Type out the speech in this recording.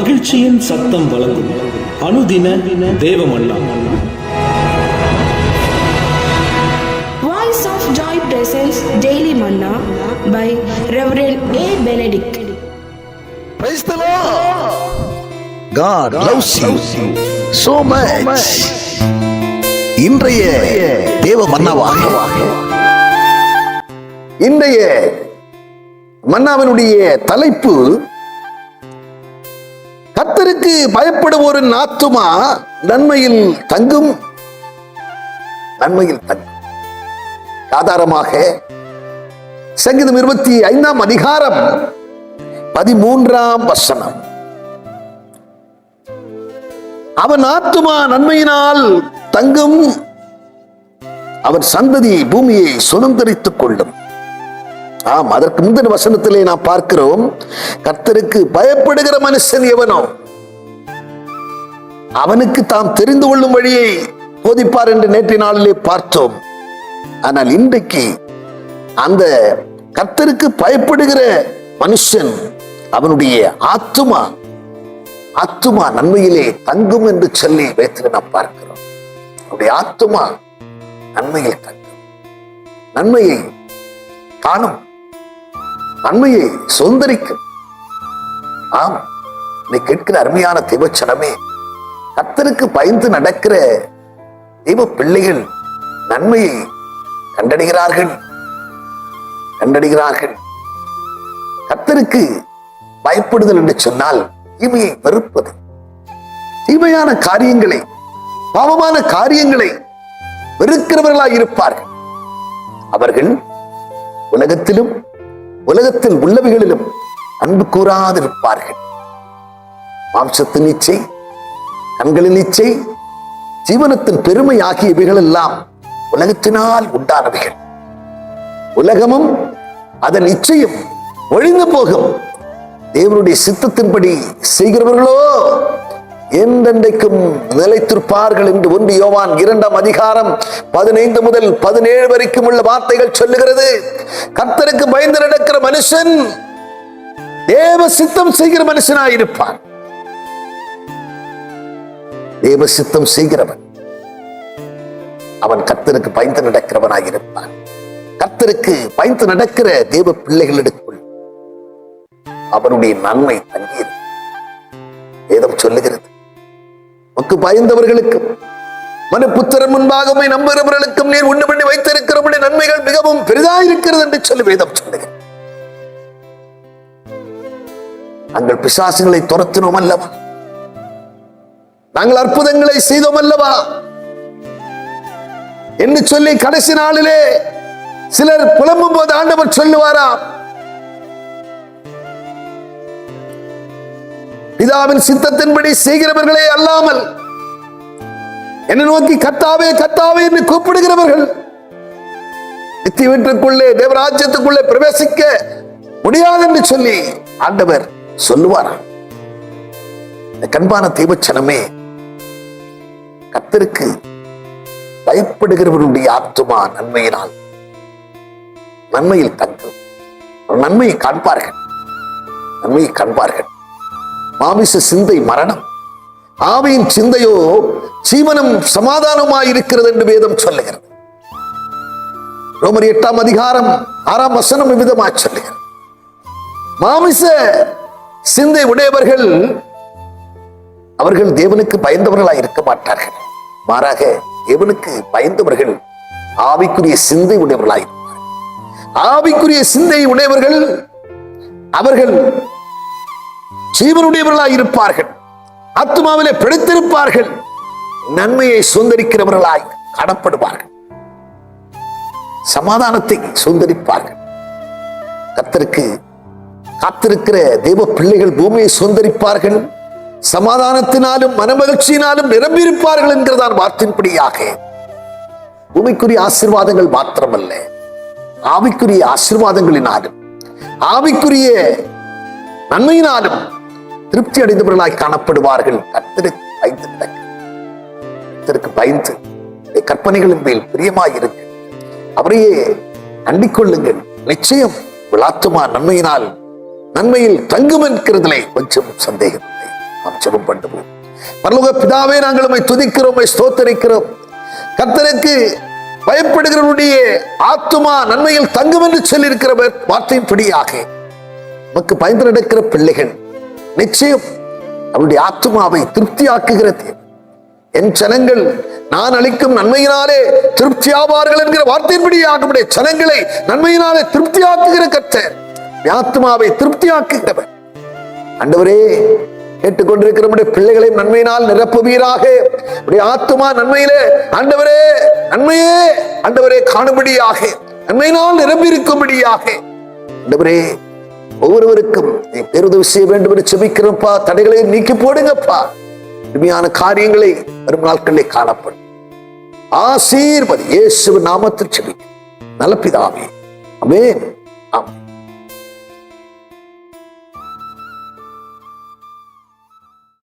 மகிழ்ச்சியின் சத்தம் வழங்கும் அனுதின தேவமல்லா Voice of Joy presents Daily Manna by Reverend A. Benedict. Praise the Lord. God loves you so much. இன்றைய தேவ மன்னவாக இன்றைய மன்னாவினுடைய தலைப்பு கத்தருக்கு பயப்படுவோரின் ஆத்துமா நன்மையில் தங்கும். நன்மையில் தங்கும். ஆதாரமாக சங்கீதம் இருபத்தி ஐந்தாம் அதிகாரம் பதிமூன்றாம் வசனம். அவன் ஆத்துமா நன்மையினால் தங்கும். அவன் சந்ததி பூமியை சுதந்திரித்துக் கொள்ளும். ஆம் அதற்கு முந்தின வசனத்திலே நாம் பார்க்கிறோம் கர்த்தருக்கு பயப்படுகிற மனுஷன் எவனோ? அவனுக்கு தாம் தெரிந்து கொள்ளும் வழியை போதிப்பார் என்று நேற்றைய நாளிலே பார்த்தோம். ஆனால் இன்றைக்கு அந்த கர்த்தருக்கு பயப்படுகிற மனுஷன் அவனுடைய ஆத்துமா ஆத்துமா நன்மையிலே தங்கும் என்று சொல்லி வைத்து நாம் பார்க்கிறோம். அவனுடைய ஆத்துமா நன்மையில் தங்கும். நன்மையை காணும். நன்மையை சுதந்திரிக்கும். ஆம் நீ கேட்கிற அருமையான தெய்வச்சனமே கத்தருக்கு பயந்து நடக்கிற தெய்வ பிள்ளைகள் நன்மையை கண்டடைகிறார்கள். கண்டடைகிறார்கள். கத்தருக்கு பயப்படுதல் என்று சொன்னால் தீமையை வெறுப்பது. தீமையான காரியங்களை பாவமான காரியங்களை வெறுக்கிறவர்களாக இருப்பார்கள். அவர்கள் உலகத்திலும் உலகத்தில் உள்ளவைகளிலும் அன்பு கூறாதிருப்பார்கள். மாம்சத்தின் இச்சை கண்களின் இச்சை ஜீவனத்தின் பெருமை ஆகியவைகள் எல்லாம் உலகத்தினால் உண்டானவைகள். உலகமும் அதன் இச்சையும் ஒழிந்து போகும். தேவனுடைய சித்தத்தின்படி செய்கிறவர்களோ என்றென்றைக்கும் நிலைத்திருப்பார்கள் என்று ஒன்று யோவான் இரண்டாம் அதிகாரம் பதினைந்து முதல் பதினேழு வரைக்கும் உள்ள வார்த்தைகள் சொல்லுகிறது. கர்த்தருக்கு பயந்து நடக்கிற மனுஷன் தேவ சித்தம் செய்கிற மனுஷனாயிருப்பான் தேவ சித்தம் செய்கிறவன் அவன் கர்த்தருக்கு பயந்து நடக்கிறவனாயிருப்பான் கர்த்தருக்கு பயந்து நடக்கிற தேவ பிள்ளைகளிடக்குள் அவனுடைய நன்மை தங்கியது வேதம் சொல்லுகிறது உனக்கு பயந்தவர்களுக்கும் மனுப்புத்திரன் முன்பாக உம்மை நம்புகிறவர்களுக்கும் நீர் உண்டு பண்ணி வைத்திருக்கிறவருடைய நன்மைகள் மிகவும் பெரிதாயிருக்கிறது என்று சொல்லி வேதம் சொல்லுகிறேன் நாங்கள் பிசாசுகளை துரத்தினோம் அல்லவா? நாங்கள் அற்புதங்களை செய்தோம் அல்லவா? என்று சொல்லி கடைசி நாளிலே சிலர் புலம்பும் போது ஆண்டவர் சொல்லுவாரா? பிதாவின் சித்தத்தின்படி செய்கிறவர்களே அல்லாமல் என்னை நோக்கி கத்தாவே கத்தாவே என்று கூப்பிடுகிறவர்கள் நித்திய வீட்டுக்குள்ளே தேவராஜ்யத்துக்குள்ளே பிரவேசிக்க முடியாது என்று சொல்லி ஆண்டவர் சொல்லுவார். இந்த கண்பான தீபச்சனமே கத்திற்கு பயப்படுகிறவருடைய ஆத்துமா நன்மையினால் நன்மையில் தங்கும். நன்மையை காண்பார்கள். நன்மையை காண்பார்கள். மாமிச சிந்தை மரணம். ஆவியின் சிந்தையோ சீமனம் சமாதானமாய் இருக்கிறது என்று வேதம் சொல்லுகிறது. ரோமர் எட்டாம் அதிகாரம் ஆறாம் வசனம் விதமாய் சொல்லுகிறது. மாமிச சிந்தை உடையவர்கள் அவர்கள் தேவனுக்கு பயந்தவர்களாக இருக்க மாட்டார்கள். மாறாக தேவனுக்கு பயந்தவர்கள் ஆவிக்குரிய சிந்தை உடையவர்களாய் ஆவிக்குரிய சிந்தை உடையவர்கள் அவர்கள் ஜீவனுடையவர்களாய் இருப்பார்கள். ஆத்மாவிலே பிடித்திருப்பார்கள். நன்மையை சுந்தரிக்கிறவர்களாய் காணப்படுவார்கள். சமாதானத்தை சுந்தரிப்பார்கள் கத்தருக்கு காத்திருக்கிற தெய்வ பிள்ளைகள் பூமியை சுந்தரிப்பார்கள் சமாதானத்தினாலும் மனமகிழ்ச்சியினாலும் நிரம்பியிருப்பார்கள் என்கிறதான் வார்த்தையின்படியாக. பூமிக்குரிய ஆசிர்வாதங்கள் மாத்திரமல்ல. ஆவிக்குரிய ஆசிர்வாதங்களினாலும் ஆவிக்குரிய நன்மையினாலும் திருப்தி அடைந்தவர்களாய் காணப்படுவார்கள். கர்த்தருக்கு பயந்து நடக்க பயந்து கற்பனைகளின் மேல் பிரியமாயிருங்கள். அவரையே அண்டிக்கொள்ளுங்கள் நிச்சயம் விளாத்துமா நன்மையினால் நன்மையில் தங்கும் என்கிறதிலே கொஞ்சம் சந்தேகம் நாம் ஜெபம் பண்ணுவோம். பரலோக பிதாவே நாங்கள் உம்மை துதிக்கிறோம் ஸ்தோத்தரிக்கிறோம். கத்தருக்கு பயப்படுகிறவருடைய ஆத்துமா நன்மையில் தங்கும் என்று சொல்லியிருக்கிற வார்த்தையின்படியாக. நமக்கு பயந்து நடக்கிற பிள்ளைகள் நிச்சயம் அவருடைய ஆத்மாவை திருப்தியாக்குகிறது என் சனங்கள் நான் அளிக்கும் நன்மையினாலே திருப்தியாவார்கள் என்கிற வார்த்தையின்படியாக நம்முடைய ஜனங்களை நன்மையினாலே திருப்தியாக்குகிற கர்த்தர். ஆத்மாவை திருப்தியாக்குகிறவர். அண்டவரே கேட்டுக்கொண்டிருக்கிற நம்முடைய பிள்ளைகளை நன்மையினால் நிரப்புவீராக. ஆத்மா ஆத்துமா நன்மையிலே ஆண்டவரே நன்மையே ஆண்டவரே காணும்படியாக நன்மையினால் நிரம்பியிருக்கும்படியாக. ஆண்டவரே ஒவ்வொருவருக்கும் நீ பெருதவி செய்ய வேண்டும் என்று செபிக்கிறப்பா தடைகளை நீக்கி போடுங்கப்பா. உண்மையான காரியங்களை வரும் நாட்களில் காணப்படும். ஆசீர்வதி. இயேசு நாமத்தில் செபிக்கும் நல்ல பிதாவே. அமேன் ஆமென்.